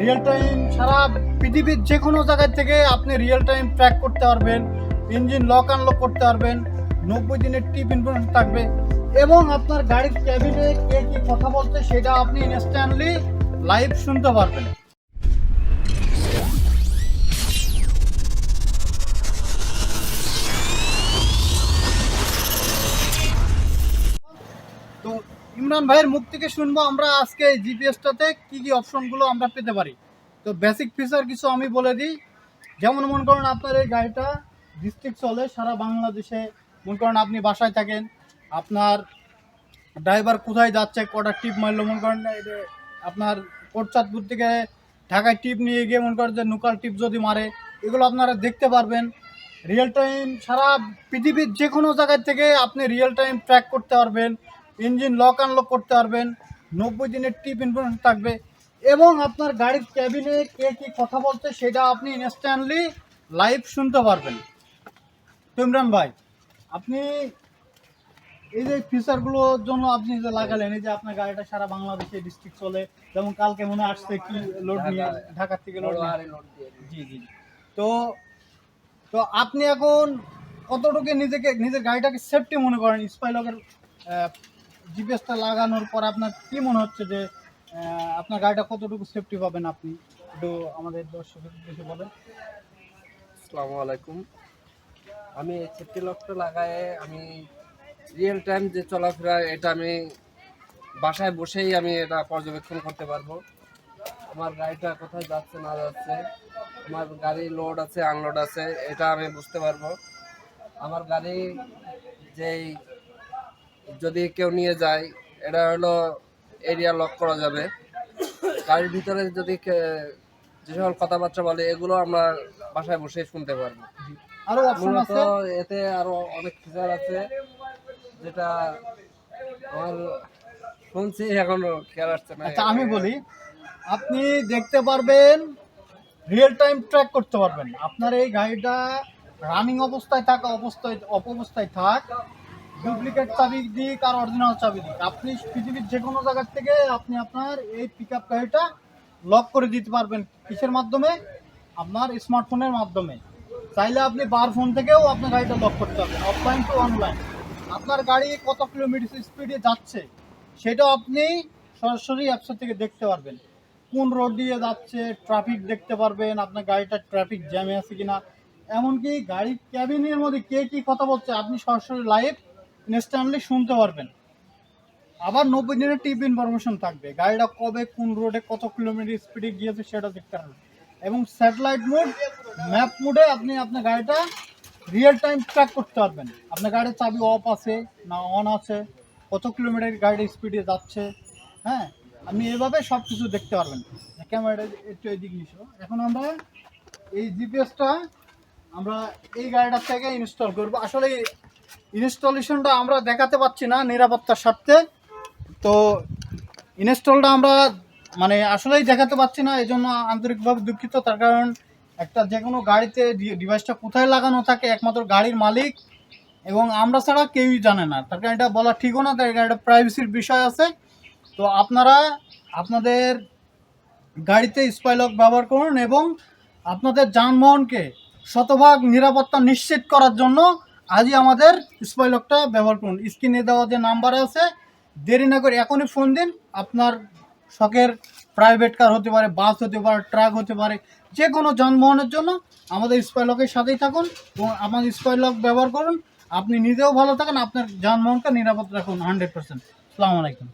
Real time সারা পৃথিবীর যে কোনো জায়গায় থেকে আপনি রিয়েল টাইম ট্র্যাক করতে পারবেন ইঞ্জিন লক আনলক করতে পারবেন, নব্বই দিনের টিপ ইনফরমেশন থাকবে এবং আপনার গাড়ির ক্যাবিনে কে কি কথা বলছে সেটা আপনি ইনস্ট্যান্টলি লাইভ শুনতে পারবেন। তো ইমরান ভাইয়ের মুখ থেকে শুনব আমরা আজকে এই জিপিএসটাতে কি কি অপশনগুলো আমরা পেতে পারি। তো বেসিক ফিচার কিছু আমি বলে দিই। যেমন মনে করেন আপনার এই গাড়িটা ডিস্ট্রিক্ট চলে, সারা বাংলাদেশে। মনে করেন আপনি বাসায় থাকেন, আপনার ড্রাইভার কোথায় যাচ্ছে, কটা টিপ মারলো, মনে করেন আপনার কোটচাঁদপুর থেকে ঢাকায় টিপ নিয়ে গিয়ে মনে করেন যে নুকাল টিপ যদি মারে, এগুলো আপনারা দেখতে পারবেন। রিয়েল টাইম সারা পৃথিবীর যে কোনো জায়গায় থেকে আপনি রিয়েল টাইম ট্র্যাক করতে পারবেন। ইঞ্জিন লক আনলক করতে পারবেন, নব্বই দিনের টিপ ইনফরমেশন থাকবে এবং আপনার গাড়ির ক্যাবিনে কে কি কথা বলছে সেটা আপনি ইনস্ট্যান্টলি লাইভ শুনতে পারবেন। তো ইমরান ভাই, আপনি এই যে ফিচারগুলোর জন্য আপনি যে লাগালেন, এই যে আপনার গাড়িটা সারা বাংলাদেশে ডিস্ট্রিক্ট চলে, যেমন কালকে মনে আসছে কি লোড নিয়ে ঢাকার থেকে লোড জি জি। তো তো আপনি এখন কতটুকু নিজেকে, নিজের গাড়িটাকে সেফটি মনে করেন? স্পাইলকের জিপিএসটা লাগানোর পর আপনার কি মনে হচ্ছে যে আপনার গাড়িটা কতটুকু সেফটি পাবেন আপনি? একটু আমাদের দর্শকের উদ্দেশ্যে বলেন। আসসালামু আলাইকুম। আমি সেফটি লকটা লাগায়ে আমি রিয়েল টাইম যে চলাফেরা, এটা আমি বাসায় বসেই আমি এটা পর্যবেক্ষণ করতে পারব। আমার গাড়িটা কোথায় যাচ্ছে, না যাচ্ছে, আমার গাড়ি লোড আছে আনলোড আছে, এটা আমি বুঝতে পারব। আমার গাড়ি যেই যদি কেউ নিয়ে যায় এটা হলো এরিয়া লক করা যাবে। গাড়ির ভিতরে যদি যে সকল কথাবার্তা বলে এগুলো আমরা বাসায় বসে শুনতে পারব। আরও মূলত এতে আরও অনেক ফিচার আছে যেটা আমার শুনছি এখনও খেয়াল আসছে না। আচ্ছা আমি বলি আপনি দেখতে পারবেন রিয়েল টাইম ট্র্যাক করতে পারবেন। আপনার এই গাড়িটা রানিং অবস্থায় থাকা অবস্থায় অপবস্থায় থাক ডুপ্লিকেট চাবি দিক আর অরিজিনাল চাবি দিক। আপনি পৃথিবীর যে কোনো জায়গার থেকে আপনি আপনার এই পিক আপ গাড়িটা লক করে দিতে পারবেন কিসের মাধ্যমে? আপনার স্মার্টফোনের মাধ্যমে। চাইলে আপনি বার ফোন থেকেও আপনার গাড়িটা লক করতে পারবেন অফলাইন টু অনলাইন আপনার গাড়ি কত কিলোমিটার স্পিডে যাচ্ছে, সেটাও আপনি সরাসরি অ্যাপসের থেকে দেখতে পারবেন। কোন রোড দিয়ে যাচ্ছে ট্রাফিক দেখতে পারবেন, আপনার গাড়িটা ট্রাফিক জ্যামে আছে কিনা। এমনকি গাড়ির ক্যাবিনের মধ্যে কে কী কথা বলছে, আপনি সরাসরি লাইভ ইনস্ট্যান্টলি শুনতে পারবেন। আবার নব্বই দিনের টিপ ইনফরমেশন থাকবে। গাড়িটা কবে, কোন রোডে কত কিলোমিটার স্পিডে গিয়েছে সেটা দেখতে পারবেন এবং স্যাটেলাইট মোড ম্যাপ মোডে আপনি আপনার গাড়িটা রিয়েল টাইম ট্র্যাক করতে পারবেন। আপনার গাড়ির চাবি অফ আছে না অন আছে, কত কিলোমিটার গাড়ির স্পিডে যাচ্ছে হ্যাঁ? আপনি এভাবে সব কিছু দেখতে পারবেন। ক্যামেরাটা একটু এদিক নিছো এখন আমরা এই জিপিএসটা আমরা এই গাড়িটার থেকে ইনস্টল করব। আসলে ইনস্টলেশনটা আমরা দেখাতে পাচ্ছি না নিরাপত্তার স্বার্থে। তো ইনস্টলটা আমরা মানে আসলেই দেখাতে পাচ্ছি না এই জন্য আন্তরিকভাবে দুঃখিত। তার কারণ একটা যে কোনো গাড়িতে ডিভাইসটা কোথায় লাগানো থাকে, একমাত্র গাড়ির মালিক, এবং আমরা ছাড়া কেউই জানে না। তার কারণ এটা বলা ঠিকও না, তার এটা প্রাইভেসির বিষয় আছে। তো আপনারা আপনাদের গাড়িতে স্পাইলক ব্যবহার করুন এবং আপনাদের যানবাহনকে শতভাগ নিরাপত্তা নিশ্চিত করার জন্য আজই আমাদের স্পাইলকটা ব্যবহার করুন। স্ক্রিনে দেওয়া যে নাম্বার আছে, দেরি না করে এখনই ফোন দিন। আপনার শখের প্রাইভেট কার হতে পারে বাস হতে পারে ট্রাক হতে পারে যে কোনো যানবাহনের জন্য আমাদের স্পাইলকের সাথেই থাকুন এবং আমাদের স্পাইলক ব্যবহার করুন। আপনি নিজেও ভালো থাকেন, আপনার যানবাহনকে নিরাপদ রাখুন হান্ড্রেড পার্সেন্ট আলাইকুম।